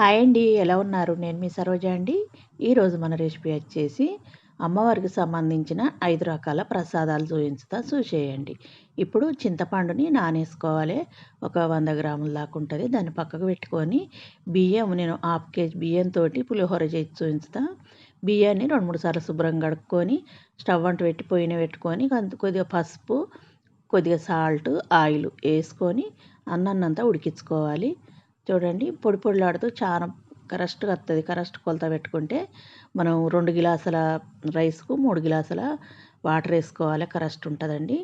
Hi అండి ఎలా ఉన్నారు? నేను మీ సరోజ అండి. ఈరోజు మన రెసిపీ వచ్చేసి అమ్మవారికి సంబంధించిన ఐదు రకాల ప్రసాదాలు చూపించుతా చూసేయండి. ఇప్పుడు చింతపండుని నానేసుకోవాలి. ఒక వంద గ్రాముల దాకా ఉంటుంది. దాన్ని పక్కకు పెట్టుకొని బియ్యం నేను హాఫ్ కేజీ బియ్యంతో పులిహోర చేసి చూపించుతా బియ్యాన్ని రెండు మూడు సార్లు శుభ్రంగా కడుక్కొని స్టవ్ అంటు పెట్టి పోయిన పెట్టుకొని కొద్దిగా పసుపు కొద్దిగా సాల్ట్ ఆయిల్ వేసుకొని అన్నాన్నంతా ఉడికించుకోవాలి. చూడండి. పొడి పొడిలాడుతూ చాలా కరెక్ట్గా వస్తుంది కరెక్ట్ కొలత పెట్టుకుంటే మనం రెండు గిలాసుల రైస్కు మూడు గిలాసుల వాటర్ వేసుకోవాలి. కరెక్ట్ ఉంటుందండి.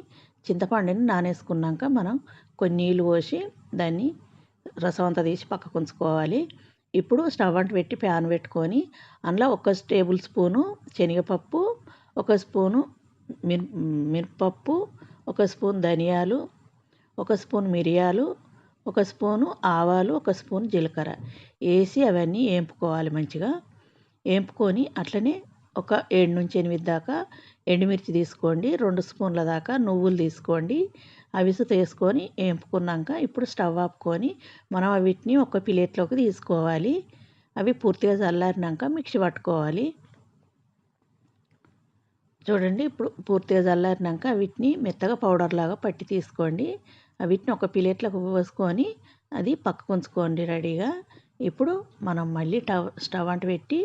చింతపండుని నానేసుకున్నాక మనం కొన్ని నీళ్ళు పోసి దాన్ని రసం అంతా తీసి పక్కకు ఉంచుకోవాలి. ఇప్పుడు స్టవ్ అంట పెట్టి ప్యాన్ పెట్టుకొని అందులో ఒక టేబుల్ స్పూను శనగపప్పు ఒక స్పూను మిర్ మిరపప్పు ఒక స్పూన్ ధనియాలు ఒక స్పూన్ మిరియాలు ఒక స్పూను ఆవాలు ఒక స్పూన్ జీలకర్ర. వేసి అవన్నీ వేపుకోవాలి మంచిగా. వేపుకొని అట్లనే ఒక ఏడు నుంచి ఎనిమిది దాకా ఎండుమిర్చి తీసుకోండి. రెండు స్పూన్ల దాకా నువ్వులు తీసుకోండి. అవిసు తీసుకొని వేపుకున్నాక ఇప్పుడు స్టవ్ ఆపుకొని మనం వీటిని ఒక ప్లేట్లోకి తీసుకోవాలి. అవి పూర్తిగా చల్లారినాక మిక్సీ పట్టుకోవాలి. చూడండి ఇప్పుడు పూర్తిగా చల్లారినాక వీటిని మెత్తగా పౌడర్ లాగా పట్టి తీసుకోండి. వీటిని ఒక ప్లేట్లకు పోసుకొని అది పక్కకు ఉంచుకోండి రెడీగా. ఇప్పుడు మనం మళ్ళీ టవ్ స్టవ్ అంట పెట్టి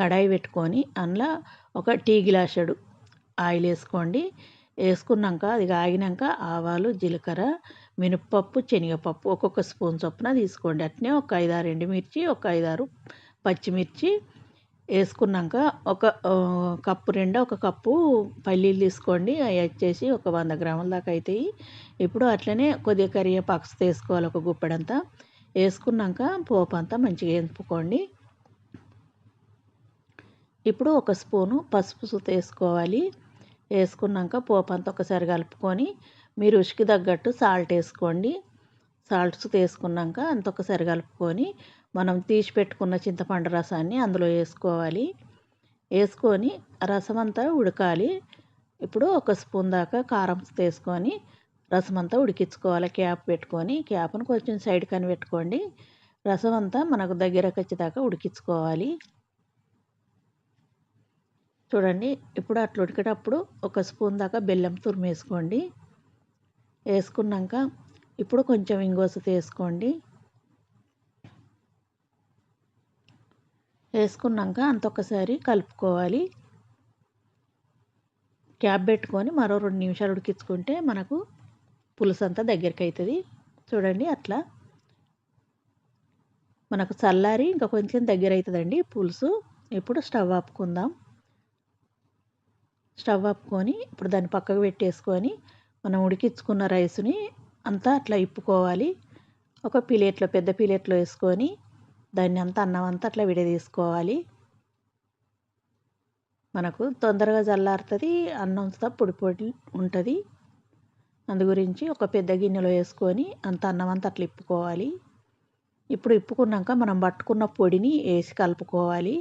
కడాయి పెట్టుకొని అందులో ఒక టీ గ్లాసుడు ఆయిల్ వేసుకోండి. వేసుకున్నాక అది ఆగినాక ఆవాలు జీలకర్ర మినప్పప్పు శనగపప్పు ఒక్కొక్క స్పూన్ చొప్పున తీసుకోండి. అట్నే ఒక ఐదారు ఎండుమిర్చి ఒక ఐదారు పచ్చిమిర్చి వేసుకున్నాక ఒక కప్పు నిండా ఒక కప్పు పల్లీలు తీసుకోండి. అవి వచ్చేసి ఒక వంద గ్రాముల దాకా అవుతాయి ఇప్పుడు అట్లనే కొద్దిగా కరివేపాకు తీసుకోవాలి ఒక గుప్పెడంతా. వేసుకున్నాక పోపు అంతా మంచిగా వేపుకోండి ఇప్పుడు ఒక స్పూను పసుపు తీసుకోవాలి వేసుకోవాలి. వేసుకున్నాక పోపు అంతా ఒకసారి కలుపుకొని మీరు రుచికి తగ్గట్టు సాల్ట్ వేసుకోండి. సాల్ట్స్ వేసుకున్నాక అంత ఒకసారి కలుపుకొని మనం తీసి పెట్టుకున్న చింతపండు రసాన్ని అందులో వేసుకోవాలి. వేసుకొని రసం అంతా ఉడకాలి. ఇప్పుడు ఒక స్పూన్ దాకా కారం వేసుకొని రసం అంతా ఉడికించుకోవాలి. క్యాప్ పెట్టుకొని క్యాప్ను కొంచెం సైడ్ కని పెట్టుకోండి. రసం అంతా మనకు దగ్గరకు వచ్చేదాకా ఉడికించుకోవాలి. చూడండి ఇప్పుడు అట్లా ఉడికేటప్పుడు ఒక స్పూన్ దాకా బెల్లం తురిమేసుకోండి. వేసుకున్నాక ఇప్పుడు కొంచెం ఇంగోస తీసుకోండి. వేసుకున్నాక అంతొకసారి కలుపుకోవాలి. క్యాప్ పెట్టుకొని మరో రెండు నిమిషాలు ఉడికించుకుంటే మనకు పులుసు అంతా దగ్గరికి అవుతుంది చూడండి అట్లా మనకు చల్లారి ఇంకా కొంచెం దగ్గర అవుతుందండి పులుసు. ఇప్పుడు స్టవ్ ఆపుకుందాం. స్టవ్ ఆపుకొని ఇప్పుడు దాన్ని పక్కకు పెట్టేసుకొని మనం ఉడికించుకున్న రైస్ని అంతా అట్లా ఇప్పుకోవాలి. ఒక ప్లేట్లో పెద్ద ప్లేట్లో వేసుకొని దాన్ని అంతా అన్నం అంతా అట్లా విడదీసుకోవాలి. మనకు తొందరగా చల్లారుతుంది అన్నం పొడి పొడి ఉంటుంది. అందు గురించి ఒక పెద్ద గిన్నెలో వేసుకొని అంత అన్నం అంతా అట్లా ఇప్పుకోవాలి. ఇప్పుడు ఇప్పుకున్నాక మనం పట్టుకున్న పొడిని వేసి కలుపుకోవాలి.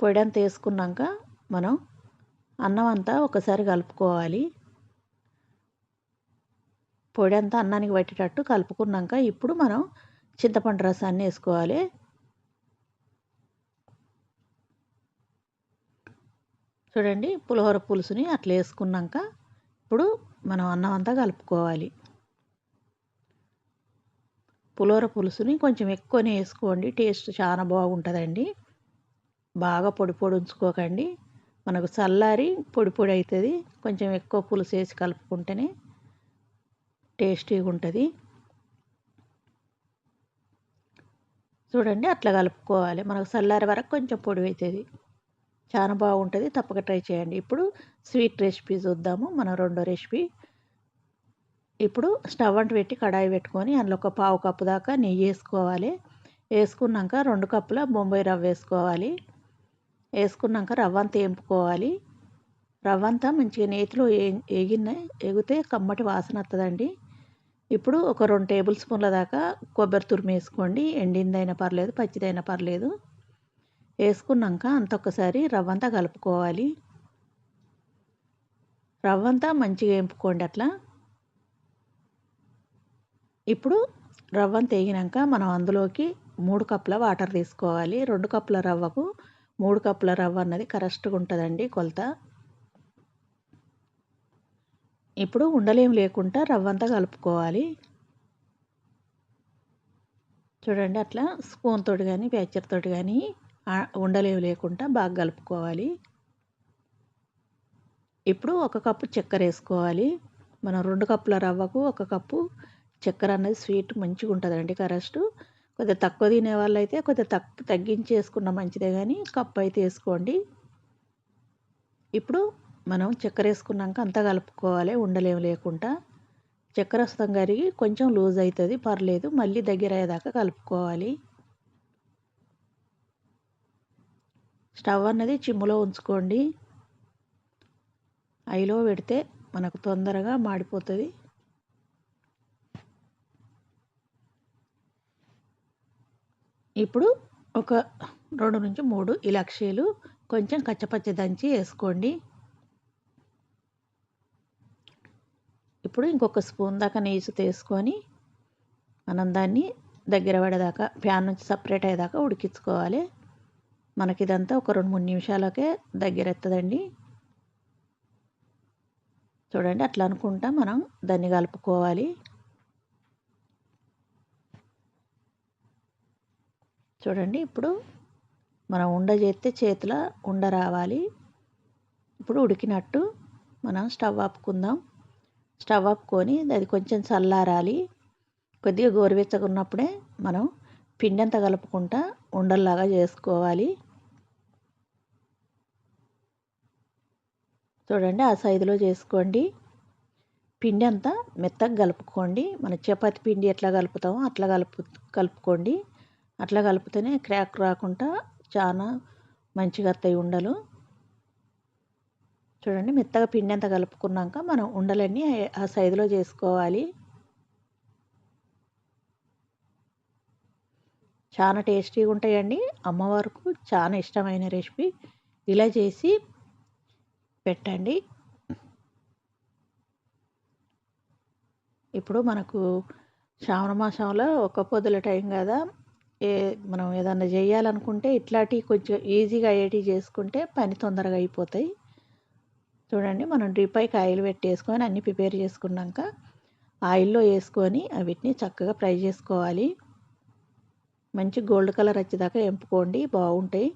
పొడి అంతా వేసుకున్నాక మనం అన్నం అంతా ఒకసారి కలుపుకోవాలి. పొడి అంతా అన్నానికి పట్టేటట్టు కలుపుకున్నాక ఇప్పుడు మనం చింతపండు రసాన్ని వేసుకోవాలి. చూడండి పులిహోర పులుసుని అట్లా వేసుకున్నాక ఇప్పుడు మనం అన్నం అంతా కలుపుకోవాలి. పులిహోర పులుసుని కొంచెం ఎక్కువనే వేసుకోండి టేస్ట్ చాలా బాగుంటుందండి. బాగా పొడి పొడి ఉంచుకోకండి. మనకు చల్లారి పొడి పొడి అవుతుంది కొంచెం ఎక్కువ పులుసు వేసి కలుపుకుంటేనే టేస్టీగా ఉంటుంది. చూడండి అట్లా కలుపుకోవాలి. మనకు చల్లారి వరకు కొంచెం పొడి అవుతుంది. చాలా బాగుంటుంది. తప్పక ట్రై చేయండి. ఇప్పుడు స్వీట్ రెసిపీ చూద్దాము. మన రెండో రెసిపీ. ఇప్పుడు స్టవ్ అంటు పెట్టి కడాయి పెట్టుకొని అందులో ఒక పావు కప్పు దాకా నెయ్యి వేసుకోవాలి. వేసుకున్నాక రెండు కప్పుల బొంబాయి రవ్వ వేసుకోవాలి. వేసుకున్నాక రవ్వ అంతా వేపుకోవాలి. రవ్వ అంతా మంచిగా నేతిలో ఏ ఎగిన ఎగితే కమ్మటి వాసన వస్తుందండి ఇప్పుడు ఒక రెండు టేబుల్ స్పూన్ల దాకా కొబ్బరి తురిమి వేసుకోండి. ఎండిందైనా పర్లేదు పచ్చిదైనా పర్లేదు. వేసుకున్నాక అంత ఒకసారి రవ్వంతా కలుపుకోవాలి. రవ్వంతా మంచిగా వేపుకోండి అట్లా. ఇప్పుడు రవ్వను తేగినాక మనం అందులోకి మూడు కప్పుల వాటర్ తీసుకోవాలి. రెండు కప్పుల రవ్వకు మూడు కప్పుల రవ్వ అన్నది కరెక్ట్గా ఉంటుందండి కొలత. ఇప్పుడు ఉండలేం లేకుండా రవ్వ అంతా కలుపుకోవాలి. చూడండి అట్లా స్పూన్ తోటి కానీ ప్యాచర్ తోటి కానీ ఉండలేవి లేకుండా బాగా కలుపుకోవాలి. ఇప్పుడు ఒక కప్పు చక్కెర వేసుకోవాలి. మనం రెండు కప్పుల రవ్వకు ఒక కప్పు చక్కెర అనేది స్వీట్ మంచిగా ఉంటుందండి కరెస్ట్. కొద్దిగా తక్కువ తినే వాళ్ళు అయితే కొద్దిగా తక్కువ తగ్గించి వేసుకున్న మంచిదే కానీ కప్పు అయితే వేసుకోండి. ఇప్పుడు మనం చక్కెర వేసుకున్నాక అంతా కలుపుకోవాలి ఉండలేము లేకుండా. చక్కెర వస్తాం కరిగి కొంచెం లూజ్ అవుతుంది పర్లేదు మళ్ళీ దగ్గర అయ్యేదాకా కలుపుకోవాలి. స్టవ్ అన్నది చిమ్ములో ఉంచుకోండి. ఐలో పెడితే మనకు తొందరగా మాడిపోతుంది. ఇప్పుడు ఒక రెండు నుంచి మూడు ఇలాక్షీలు కొంచెం కచ్చపచ్చ దంచి వేసుకోండి. ఇప్పుడు ఇంకొక స్పూన్ దాకా నీసు తీసుకొని మనం దాన్ని దగ్గర పడేదాకా ప్యాన్ నుంచి సపరేట్ అయ్యేదాకా ఉడికించుకోవాలి. మనకి ఇదంతా ఒక రెండు మూడు నిమిషాలకే దగ్గర ఎత్తదండి. చూడండి అట్లా అనుకుంటా మనం దాన్ని కలుపుకోవాలి. చూడండి ఇప్పుడు మనం ఉండ చేస్తే చేతిలో ఉండ రావాలి. ఇప్పుడు ఉడికినట్టు మనం స్టవ్ ఆపుకుందాం. స్టవ్ ఆపుకొని అది కొంచెం చల్లారాలి. కొద్దిగా గోరువెచ్చగా ఉన్నప్పుడే మనం పిండి అంతా కలుపుకుంటా ఉండల్లాగా చేసుకోవాలి. చూడండి ఆ సైజులో చేసుకోండి. పిండి అంతా మెత్తగా కలుపుకోండి. మన చపాతి పిండి ఎట్లా కలుపుతామో అట్లా కలుపు కలుపుకోండి. అట్లా కలిపితేనే క్రాక్ రాకుండా చాలా మంచిగా వస్తాయి ఉండలు. చూడండి మెత్తగా పిండి అంతా కలుపుకున్నాక మనం ఉండలన్నీ ఆ సైజులో చేసుకోవాలి. చాలా టేస్టీగా ఉంటాయండి. అమ్మవారికి చాలా ఇష్టమైన రెసిపీ. ఇలా చేసి పెట్టండి. ఇప్పుడు మనకు శ్రావణ మాసంలో ఒక పొద్దుల టైం కదా. ఏ మనం ఏదన్నా చేయాలనుకుంటే ఇట్లాంటివి కొంచెం ఈజీగా అయ్యేటివి చేసుకుంటే పని తొందరగా అయిపోతాయి. చూడండి మనం డ్రిప్ ఆయిల్ పెట్టేసుకొని అన్నీ ప్రిపేర్ చేసుకున్నాక ఆయిల్లో వేసుకొని వీటిని చక్కగా ఫ్రై చేసుకోవాలి. మంచి గోల్డ్ కలర్ వచ్చేదాకా ఎంపుకోండి బాగుంటాయి.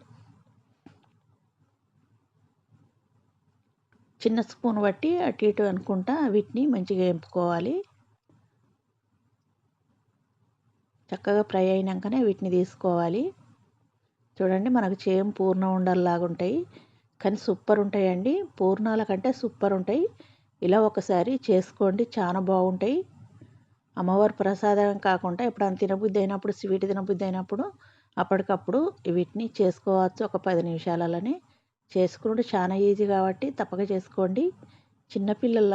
చిన్న స్పూన్ బట్టి అటు ఇటు అనుకుంటా వీటిని మంచిగా ఎంపుకోవాలి. చక్కగా ఫ్రై అయినాకనే వీటిని తీసుకోవాలి. చూడండి మనకు చేయం పూర్ణ ఉండల్లాగా ఉంటాయి. కానీ సూపర్ ఉంటాయండి పూర్ణాల కంటే సూపర్ ఉంటాయి ఇలా ఒకసారి చేసుకోండి. చాలా బాగుంటాయి. అమ్మవారి ప్రసాదం కాకుండా ఎప్పుడైనా తినబుద్ధి అయినప్పుడు స్వీట్ తినబుద్ధి అయినప్పుడు అప్పటికప్పుడు వీటిని చేసుకోవచ్చు. ఒక పది నిమిషాలలోనే చేసుకుంటే చాలా ఈజీ కాబట్టి తప్పక చేసుకోండి. చిన్నపిల్లల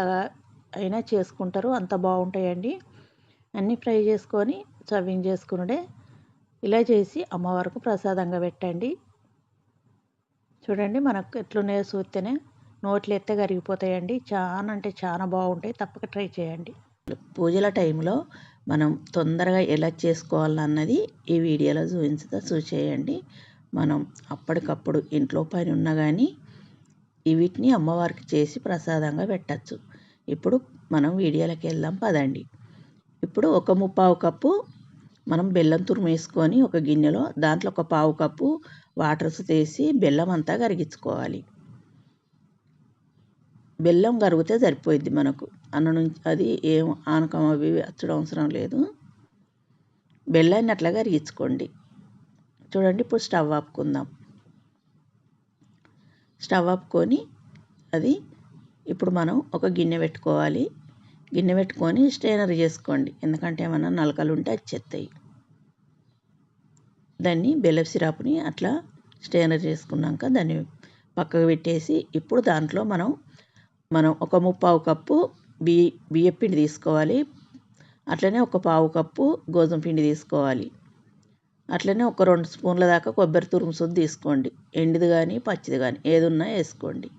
అయినా చేసుకుంటారు. అంత బాగుంటాయండి. అన్నీ ఫ్రై చేసుకొని సర్వింగ్ చేసుకునుడే. ఇలా చేసి అమ్మవారికి ప్రసాదంగా పెట్టండి. చూడండి మనకు ఎట్లున్నాయో చూస్తేనే నోట్లు ఎత్తే కరిగిపోతాయండి. చాలా అంటే చాలా బాగుంటాయి. తప్పక ట్రై చేయండి. పూజల టైంలో మనం తొందరగా ఎలా చేసుకోవాలన్నది ఈ వీడియోలో చూపించుతా చూసేయండి. మనం అప్పటికప్పుడు ఇంట్లో పని ఉన్నా కానీ వీటిని అమ్మవారికి చేసి ప్రసాదంగా పెట్టచ్చు. ఇప్పుడు మనం వీడియోలోకి వెళ్దాం పదండి. ఇప్పుడు ఒక ముప్పావు కప్పు మనం బెల్లం తురుమేసుకొని ఒక గిన్నెలో దాంట్లో ఒక పావు కప్పు వాటర్స్ తీసి బెల్లం అంతా కరిగించుకోవాలి. బెల్లం కరిగితే సరిపోయిద్ది మనకు. అన్న నుంచి అది ఏం ఆనకం అవి అచ్చడం అవసరం లేదు. బెల్లాన్ని అట్లా కరిగించుకోండి. చూడండి ఇప్పుడు స్టవ్ ఆపుకుందాం. స్టవ్ ఆపుకొని అది ఇప్పుడు మనం ఒక గిన్నె పెట్టుకోవాలి. గిన్నె పెట్టుకొని స్ట్రైనర్ చేసుకోండి. ఎందుకంటే ఏమన్నా నలకలు ఉంటే అది చెత్తాయి దాన్ని బెల్లం సిరాపుని అట్లా స్టేనర్ చేసుకున్నాక దాన్ని పక్కకు పెట్టేసి ఇప్పుడు దాంట్లో మనం మనం ఒక ముప్పావు కప్పు బియ్య బియ్య పిండి తీసుకోవాలి. అట్లనే ఒక పావు కప్పు గోధుమ పిండి తీసుకోవాలి. అట్లనే ఒక రెండు స్పూన్ల దాకా కొబ్బరి తురుముసుద్ది తీసుకోండి. ఎండిది కానీ పచ్చిది కానీ ఏది ఉన్నా వేసుకోండి.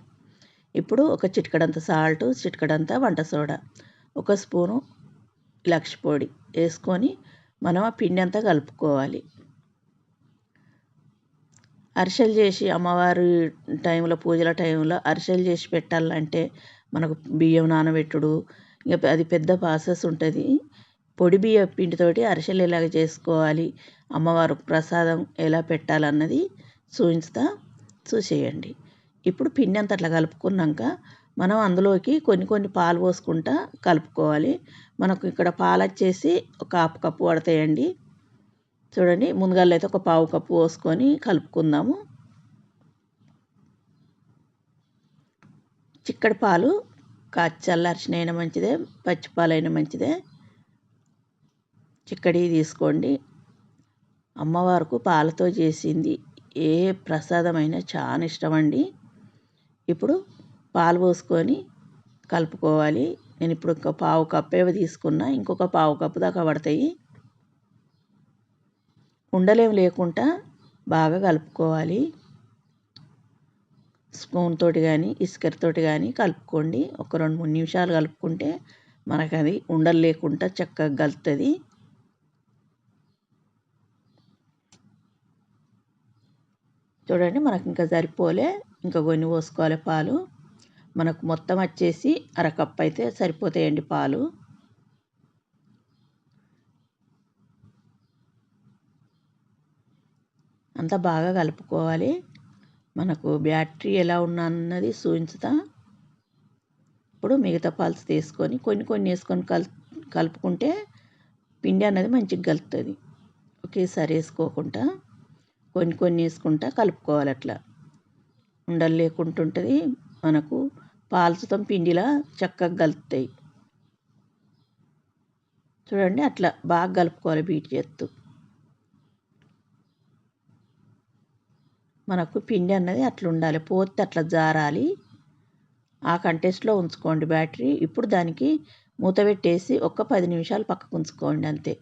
ఇప్పుడు ఒక చిటికడంత సాల్ట్ చిటికడంత వంట సోడా ఒక స్పూను లక్ష పొడి వేసుకొని మనం ఆ పిండి అంతా కలుపుకోవాలి. అరిసెలు చేసి అమ్మవారి టైంలో పూజల టైంలో అరిసెలు చేసి పెట్టాలంటే మనకు బియ్యం నానబెట్టుడు ఇక అది పెద్ద ప్రాసెస్ ఉంటుంది. పొడి బియ్య పిండితోటి అరిసెలు ఎలాగ చేసుకోవాలి అమ్మవారు ప్రసాదం ఎలా పెట్టాలన్నది చూపిస్తా చూసేయండి. ఇప్పుడు పిండి అంతా అట్లా కలుపుకున్నాక మనం అందులోకి కొన్ని కొన్ని పాలు పోసుకుంటా కలుపుకోవాలి. మనకు ఇక్కడ పాలు వచ్చేసి ఒక హాఫ్ కప్పు పడతాయండి. చూడండి ముందుగాల్లో అయితే ఒక పావు కప్పు పోసుకొని కలుపుకుందాము. చిక్కడి పాలు కాచి చల్లార్చినైనా మంచిదే పచ్చిపాలైనా మంచిదే. చిక్కడి తీసుకోండి. అమ్మవారికి పాలతో చేసింది ఏ ప్రసాదమైనా చాలా ఇష్టం అండి ఇప్పుడు పాలు పోసుకొని కలుపుకోవాలి. నేను ఇప్పుడు ఒక పావు కప్పేవి తీసుకున్నా ఇంకొక పావు కప్పు దాకా పడతాయి. ఉండలేం లేకుండా బాగా కలుపుకోవాలి. స్పూన్ తోటి కానీ ఇసుకరితోటి కానీ కలుపుకోండి. ఒక రెండు మూడు నిమిషాలు కలుపుకుంటే మనకు అది ఉండలు లేకుండా చక్కగా కలుతుంది చూడండి మనకు ఇంకా సరిపోలే. ఇంకా కొన్ని పోసుకోవాలి పాలు. మనకు మొత్తం వచ్చేసి అరకప్పు అయితే సరిపోతాయండి పాలు. అంతా బాగా కలుపుకోవాలి. మనకు బ్యాటరీ ఎలా ఉన్నా అన్నది చూపించుతా ఇప్పుడు మిగతా పాల్స్ తీసుకొని కొన్ని కొన్ని వేసుకొని కల్ కలుపుకుంటే పిండి అన్నది మంచిగా కలుపుతుంది ఒకేసారి వేసుకోకుండా కొన్ని కొన్ని వేసుకుంటా కలుపుకోవాలి అట్లా. ఉండలు లేకుంటుంటుంది మనకు పాల్చుతాం పిండిలా చక్కగా కలుపుతాయి చూడండి అట్లా బాగా కలుపుకోవాలి బీట్ చేస్తూ మనకు పిండి అన్నది అట్లా ఉండాలి. పోతే అట్లా జారాలి. ఆ కంటెస్ట్లో ఉంచుకోండి బ్యాటరీ. ఇప్పుడు దానికి మూత పెట్టేసి ఒక పది నిమిషాలు పక్కకు ఉంచుకోండి అంతే.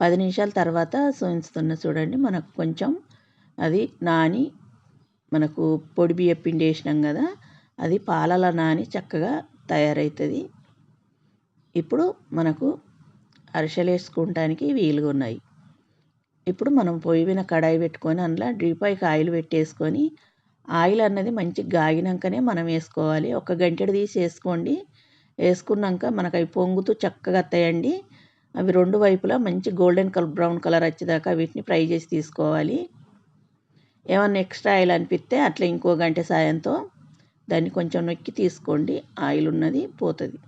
పది నిమిషాల తర్వాత చూపిస్తున్న చూడండి మనకు కొంచెం అది నాని మనకు పొడి బియ్య పిండి వేసినాం కదా అది పాలల నాని చక్కగా తయారవుతుంది ఇప్పుడు మనకు అరిసెలు వేసుకోవటానికి వీలుగా ఉన్నాయి. ఇప్పుడు మనం పొయ్యి మీద కడాయి పెట్టుకొని అందులో డీపాయికి ఆయిల్ పెట్టేసుకొని ఆయిల్ అన్నది మంచిగా గాగినాకనే మనం వేసుకోవాలి. ఒక గంటెడు తీసి వేసుకోండి. వేసుకున్నాక మనకు అవి పొంగుతూ చక్కగా వస్తాయండి అవి రెండు వైపులా మంచి గోల్డెన్ కలర్ బ్రౌన్ కలర్ వచ్చేదాకా వీటిని ఫ్రై చేసి తీసుకోవాలి. ఏమన్నా ఎక్స్ట్రా ఆయిల్ అనిపిస్తే అట్లా ఇంకో గంట సాయంతో దాన్ని కొంచెం నొక్కి తీసుకోండి. ఆయిల్ ఉన్నది పోతుంది.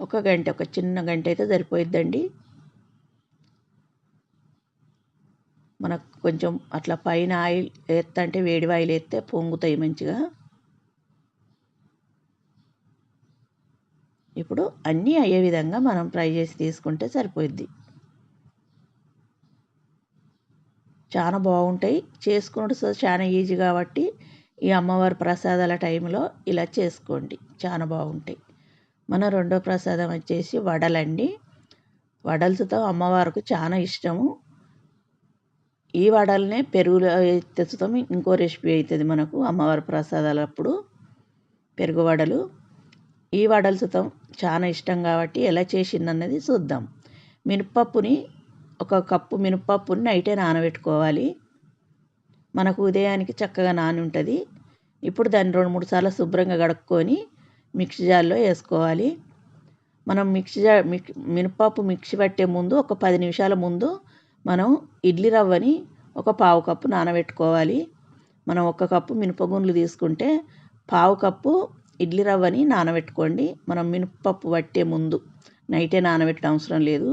ఒక గంట ఒక చిన్న గంట అయితే సరిపోయిద్దండి. మనకు కొంచెం అట్లా పైన ఆయిల్ వేస్తంటే వేడి ఆయిల్ వేస్తే పొంగుతాయి మంచిగా. ఇప్పుడు అన్నీ అయ్యే విధంగా మనం ఫ్రై చేసి తీసుకుంటే సరిపోద్ది చాలా బాగుంటాయి. చేసుకుంటూ చాలా ఈజీ కాబట్టి ఈ అమ్మవారి ప్రసాదాల టైంలో ఇలా చేసుకోండి. చాలా బాగుంటాయి. మన రెండో ప్రసాదం వచ్చేసి వడలండి. వడలతో అమ్మవారికి చాలా ఇష్టము. ఈ వడలనే పెరుగులో తెచ్చుతాం ఇంకో రెసిపీ అవుతుంది మనకు అమ్మవారి ప్రసాదాలప్పుడు పెరుగు వడలు. ఈ వడలు సుతం చాలా ఇష్టం కాబట్టి ఎలా చేసిందన్నది చూద్దాం. మినపప్పుని ఒక కప్పు మినపప్పుని నైటే నానబెట్టుకోవాలి. మనకు ఉదయానికి చక్కగా నాని ఉంటుంది ఇప్పుడు దాన్ని రెండు మూడు సార్లు శుభ్రంగా కడుక్కొని మిక్సీ జార్లో వేసుకోవాలి. మనం మిక్సీ జార్ మిక్ మినపప్పు మిక్సీ పట్టే ముందు ఒక పది నిమిషాల ముందు మనం ఇడ్లీ రవ్వని ఒక పావు కప్పు నానబెట్టుకోవాలి. మనం ఒక కప్పు మినపగుండ్లు తీసుకుంటే పావు కప్పు ఇడ్లీ రవ్వని నానబెట్టుకోండి. మనం మినపప్పు పట్టే ముందు నైటే నానబెట్టడం అవసరం లేదు.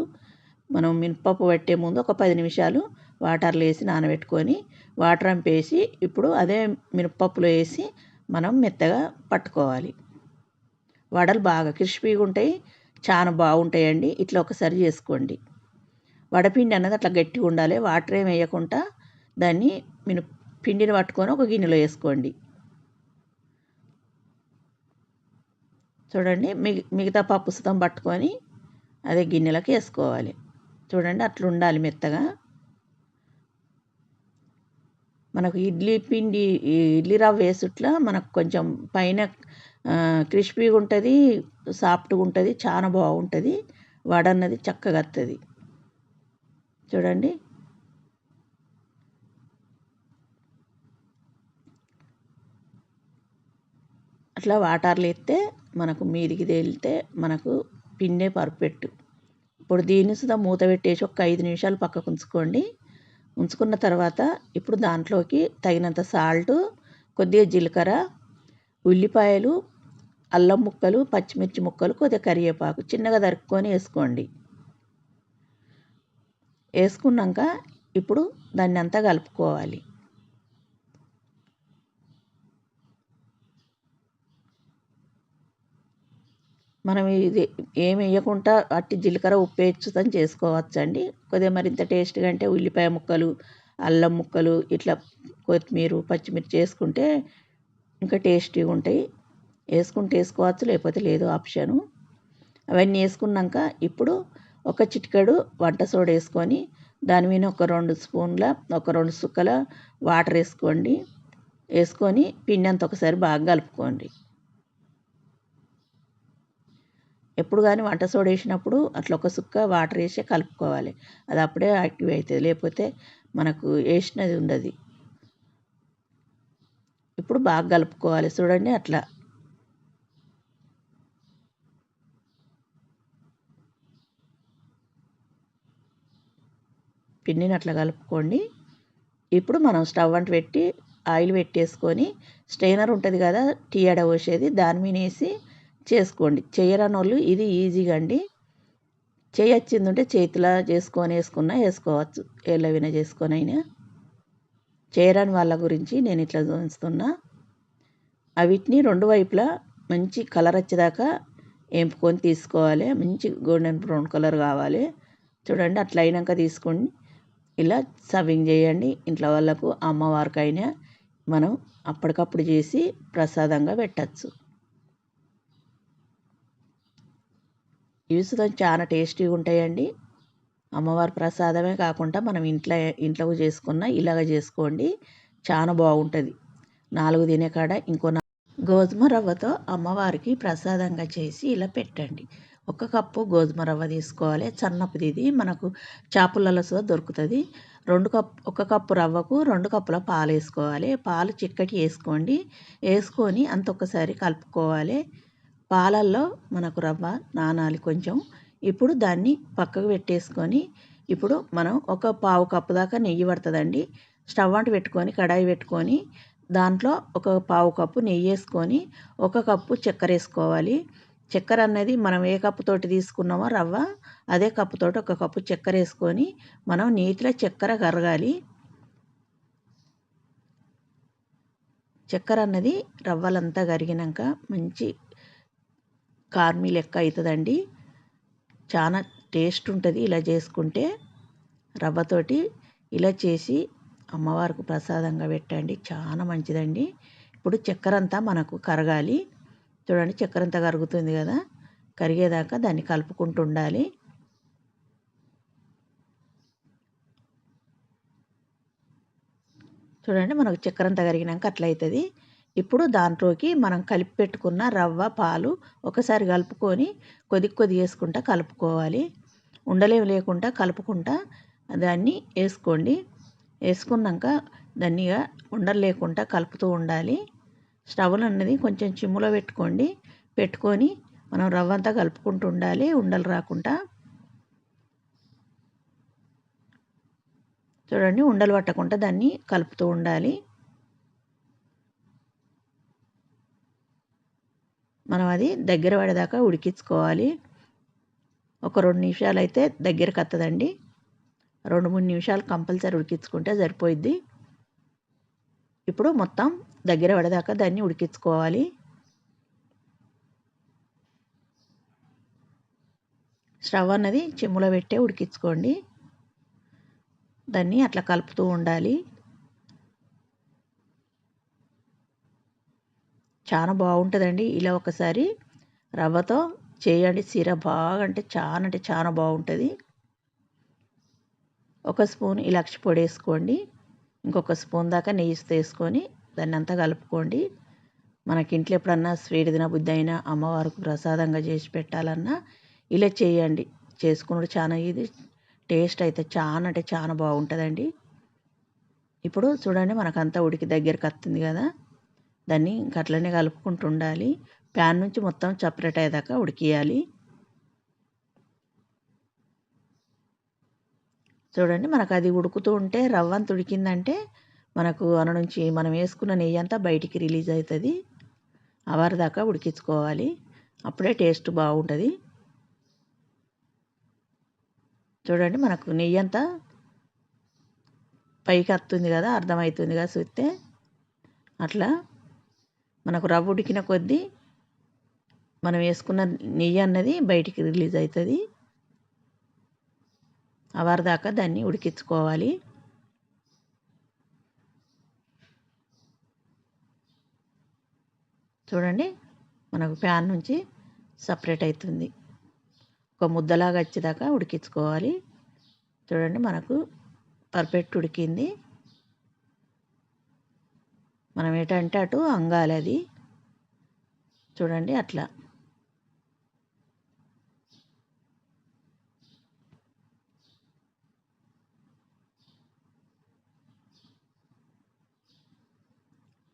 మనం మినపప్పు పట్టే ముందు ఒక పది నిమిషాలు వాటర్లో వేసి నానబెట్టుకొని వాటర్ అంపేసి ఇప్పుడు అదే మినపప్పులో వేసి మనం మెత్తగా పట్టుకోవాలి. వడలు బాగా క్రిస్పీగా ఉంటాయి. చాలా బాగుంటాయండి. ఇట్లా ఒకసారి చేసుకోండి. వడపిండి అన్నది అట్లా గట్టిగా ఉండాలి. వాటర్ ఏం వేయకుండా దాన్ని మిన పిండిని పట్టుకొని ఒక గిన్నెలో వేసుకోండి. చూడండి మిగ మిగతా పప్పు సుతం పట్టుకొని అదే గిన్నెలోకి వేసుకోవాలి. చూడండి అట్లా ఉండాలి మెత్తగా. మనకు ఇడ్లీ పిండి ఇడ్లీ రవ్వ వేసుట్లా మనకు కొంచెం పైన క్రిస్పీగా ఉంటుంది సాఫ్ట్గా ఉంటుంది చాలా బాగుంటుంది. వడ అన్నది చక్కగా వస్తుంది చూడండి. అట్లా వాటర్లు ఎత్తే మనకు మీదికి తేలితే మనకు పిండే పర్ఫెక్ట్. ఇప్పుడు దీన్ని సుధా మూత పెట్టేసి ఒక ఐదు నిమిషాలు పక్కకు ఉంచుకోండి. ఉంచుకున్న తర్వాత ఇప్పుడు దాంట్లోకి తగినంత సాల్ట్ కొద్దిగా జీలకర్ర ఉల్లిపాయలు అల్లం ముక్కలు పచ్చిమిర్చి ముక్కలు కొద్దిగా కరివేపాకు చిన్నగా తరుక్కొని వేసుకోండి. వేసుకున్నాక ఇప్పుడు దాన్ని అంతా కలుపుకోవాలి. మనం ఇది ఏమి వేయకుండా అట్టి జీలకర్ర ఉప్పు వేసుకొని చేసుకోవచ్చండి. కొద్దిగా మరింత టేస్ట్గా అంటే ఉల్లిపాయ ముక్కలు అల్లం ముక్కలు ఇట్లా కొత్తిమీర పచ్చిమిర్చి వేసుకుంటే ఇంకా టేస్టీగా ఉంటాయి. వేసుకుంటే వేసుకోవచ్చు లేకపోతే లేదు ఆప్షను. అవన్నీ వేసుకున్నాక ఇప్పుడు ఒక చిటికెడు వంట సోడా వేసుకొని దాని మీద ఒక రెండు స్పూన్ల ఒక రెండు సుక్కల వాటర్ వేసుకోండి. వేసుకొని పిండి అంత ఒకసారి బాగా కలుపుకోండి. ఎప్పుడు కానీ వంట సోడా వేసినప్పుడు అట్లా ఒక సుక్క వాటర్ వేసి కలుపుకోవాలి. అది అప్పుడే యాక్టివ్ అవుతుంది. లేకపోతే మనకు వేసినది ఉండదు. ఇప్పుడు బాగా కలుపుకోవాలి. చూడండి అట్లా. పిండిని అట్లా కలుపుకోండి. ఇప్పుడు మనం స్టవ్ అంటు పెట్టి ఆయిల్ పెట్టేసుకొని స్ట్రైనర్ ఉంటుంది కదా టీ అడ పోసేది దాని మీద వేసి చేసుకోండి. చేయరాని వాళ్ళు ఇది ఈజీగా అండి. చేయి వచ్చింది ఉంటే చేతిలో చేసుకొని వేసుకున్నా వేసుకోవచ్చు. ఏళ్ళవిన చేసుకొని అయినా. చేయరాని వాళ్ళ గురించి నేను ఇట్లా చూపిస్తున్నా అవిటిని రెండు వైపులా మంచి కలర్ వచ్చేదాకా ఎంపుకొని తీసుకోవాలి. మంచి గోల్డెన్ బ్రౌన్ కలర్ కావాలి. చూడండి అట్లా అయినాక తీసుకోండి. ఇలా సర్వింగ్ చేయండి. ఇంట్లో వాళ్ళకు అమ్మవారికైనా మనం అప్పటికప్పుడు చేసి ప్రసాదంగా పెట్టచ్చు. ఇవి చాలా టేస్టీగా ఉంటాయండి. అమ్మవారి ప్రసాదమే కాకుండా మనం ఇంట్లో ఇంట్లో చేసుకున్న ఇలాగ చేసుకోండి. చాలా బాగుంటుంది. నాలుగు తినే కాడ ఇంకో గోధుమ రవ్వతో అమ్మవారికి ప్రసాదంగా చేసి ఇలా పెట్టండి. ఒక కప్పు గోధుమ రవ్వ తీసుకోవాలి. సన్నపుది ఇది మనకు చేపలలో సుధా దొరుకుతుంది. రెండు కప్ ఒక కప్పు రవ్వకు రెండు కప్పుల పాలు వేసుకోవాలి. పాలు చిక్కటి వేసుకోండి. వేసుకొని అంత ఒకసారి కలుపుకోవాలి. పాలల్లో మనకు రవ్వ నానాలి కొంచెం. ఇప్పుడు దాన్ని పక్కకు పెట్టేసుకొని ఇప్పుడు మనం ఒక పావు కప్పు దాకా నెయ్యి పడుతుందండి. స్టవ్ అంటు పెట్టుకొని కడాయి పెట్టుకొని దాంట్లో ఒక పావు కప్పు నెయ్యి వేసుకొని ఒక కప్పు చక్కెర వేసుకోవాలి. చక్కెర అనేది మనం ఏ కప్పుతోటి తీసుకున్నామో రవ్వ అదే కప్పుతోటి ఒక కప్పు చక్కెర వేసుకొని మనం నీటిలో చక్కెర కరగాలి. చక్కెర అన్నది రవ్వలంతా కరిగినాక మంచి కార్మి లెక్క అవుతుందండి చాలా టేస్ట్ ఉంటుంది ఇలా చేసుకుంటే. రవ్వతోటి ఇలా చేసి అమ్మవారికి ప్రసాదంగా పెట్టండి చాలా మంచిదండి. ఇప్పుడు చక్కెర అంతా మనకు కరగాలి. చూడండి చక్కెర అంతా కరుగుతుంది కదా. కరిగేదాకా దాన్ని కలుపుకుంటూ ఉండాలి చూడండి మనకు చక్కెర అంతా కరిగినాక అట్లయితుంది. అవుతుంది ఇప్పుడు దాంట్లోకి మనం కలిపి పెట్టుకున్న రవ్వ పాలు ఒకసారి కలుపుకొని కొద్ది కొద్ది వేసుకుంటా కలుపుకోవాలి. ఉండలేము లేకుండా కలుపుకుంటా దాన్ని వేసుకోండి. వేసుకున్నాక దాన్ని ఉండలు లేకుండా కలుపుతూ ఉండాలి. స్టవ్లు అన్నది కొంచెం చిమ్ములో పెట్టుకోండి. పెట్టుకొని మనం రవ్వ అంతా కలుపుకుంటూ ఉండాలి. ఉండలు రాకుండా. చూడండి ఉండలు పట్టకుండా దాన్ని కలుపుతూ ఉండాలి. మనం అది దగ్గర పడేదాకా ఉడికించుకోవాలి. ఒక రెండు నిమిషాలు అయితే దగ్గరకు వస్తుందండి రెండు మూడు నిమిషాలు కంపల్సరీ ఉడికించుకుంటే సరిపోయిద్ది. ఇప్పుడు మొత్తం దగ్గర పడదాకా దాన్ని ఉడికించుకోవాలి. స్టవ్ అన్నది చెమ్ములో పెట్టే ఉడికించుకోండి. దాన్ని అట్లా కలుపుతూ ఉండాలి. చాలా బాగుంటుందండి ఇలా ఒకసారి రవ్వతో చేయండి. సిర బాగా అంటే చాలా అంటే చాలా బాగుంటుంది. ఒక స్పూన్ ఇలాక్షి పొడి వేసుకోండి. ఇంకొక స్పూన్ దాకా నెయ్యి వేసుకొని దాన్ని అంతా కలుపుకోండి. మనకి ఇంట్లో ఎప్పుడన్నా స్వీట్ తిన బుద్ధి అయినా అమ్మవారికి ప్రసాదంగా చేసి పెట్టాలన్నా ఇలా చేయండి. చేసుకున్నాడు చాలా ఇది టేస్ట్ అయితే చాలా అంటే చాలా బాగుంటుందండి. ఇప్పుడు చూడండి మనకంతా ఉడికి దగ్గరికి వస్తుంది కదా. దాన్ని ఇంక అట్లనే కలుపుకుంటూ ఉండాలి ప్యాన్ నుంచి మొత్తం సపరేట్ అయ్యేదాకా ఉడికియాలి. చూడండి మనకు అది ఉడుకుతూ ఉంటే రవ్వ అంత ఉడికిందంటే మనకు అన నుంచి మనం వేసుకున్న నెయ్యి అంతా బయటికి రిలీజ్ అవుతుంది. అవర్ దాకా ఉడికించుకోవాలి. అప్పుడే టేస్ట్ బాగుంటుంది. చూడండి మనకు నెయ్యి అంతా పైకి వస్తుంది కదా అర్థమవుతుంది కదా చూస్తే. అట్లా మనకు రవ్వ ఉడికిన కొద్దీ మనం వేసుకున్న నెయ్యి అన్నది బయటికి రిలీజ్ అవుతుంది. అవర్ దాకా దాన్ని ఉడికించుకోవాలి. చూడండి మనకు ప్యాన్ నుంచి సపరేట్ అవుతుంది ఒక ముద్దలాగా వచ్చేదాకా ఉడికించుకోవాలి. చూడండి మనకు పర్ఫెక్ట్ ఉడికింది. మనం ఏంటంటే అటు అంగాలి అది. చూడండి అట్లా.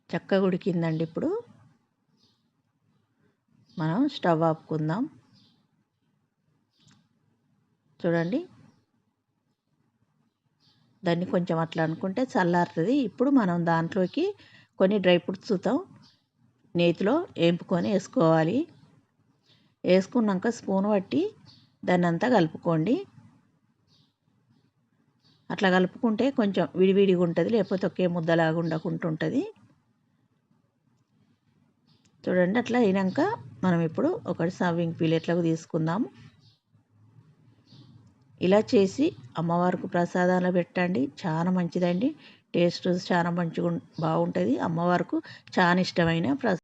చక్కగా ఉడికిందండి ఇప్పుడు. మనం స్టవ్ ఆపుకుందాం. చూడండి. దాన్ని కొంచెం అట్లా అనుకుంటే చల్లారుతుంది. ఇప్పుడు మనం దాంట్లోకి కొన్ని డ్రై ఫ్రూట్స్ చూద్దాం. నేతిలో వేంపుకొని వేసుకోవాలి. వేసుకున్నాక స్పూన్ పట్టి దాన్ని అంతా కలుపుకోండి. అట్లా కలుపుకుంటే కొంచెం విడివిడిగా ఉంటుంది లేకపోతే ఒకే ముద్దలాగా ఉండకుండా ఉంటుంది చూడండి అట్లా అయినాక మనం ఇప్పుడు ఒకటి సర్వింగ్ ప్లేట్లకు తీసుకుందాము. ఇలా చేసి అమ్మవారికి ప్రసాదాలు పెట్టండి చాలా మంచిదండి. టేస్ట్ చాలా మంచిగా బాగుంటుంది. అమ్మవారికి చాలా ఇష్టమైన ప్రసాదం